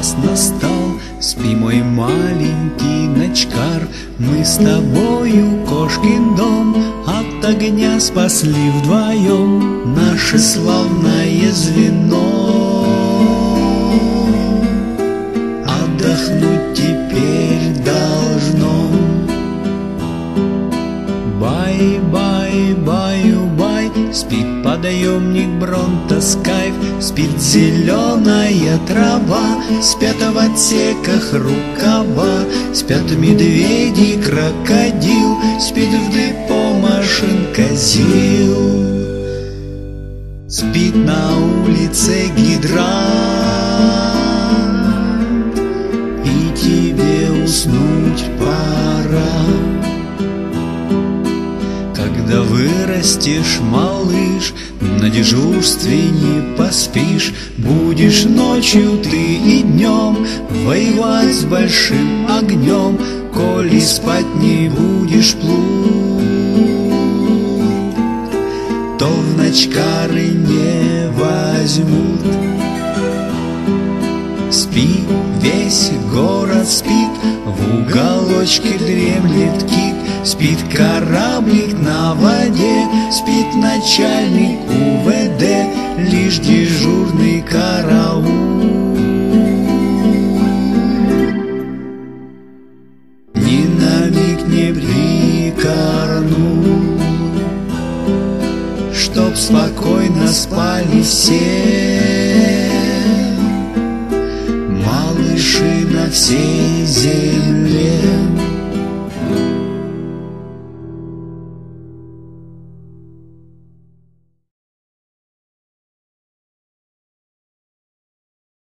час настал, спи, мой маленький ночкар, Мы с тобою кошкин дом от огня спасли вдвоем Наше славное звено. Отдохнуть теперь должно. Бай-бай, баю-бай, спит подъемник Бронтоскайф, спит зеленая трава, спят в отсеках рукава, спят медведи, крокодил, спит в депо машинка ЗИЛ. Спит на улице гидрант, Когда вырастешь, малыш, на дежурстве не поспишь, Будешь ночью ты и днем воевать с большим огнем, Коли спать не будешь плут, то в ночкары не возьмут. Спи, весь город спит, в уголочке дремлет кит, Спит кораблик на воде, спит начальник УВД, Лишь дежурный караул. Ни на миг не прикорнул, Чтоб спокойно спали все Малыши на всей земле.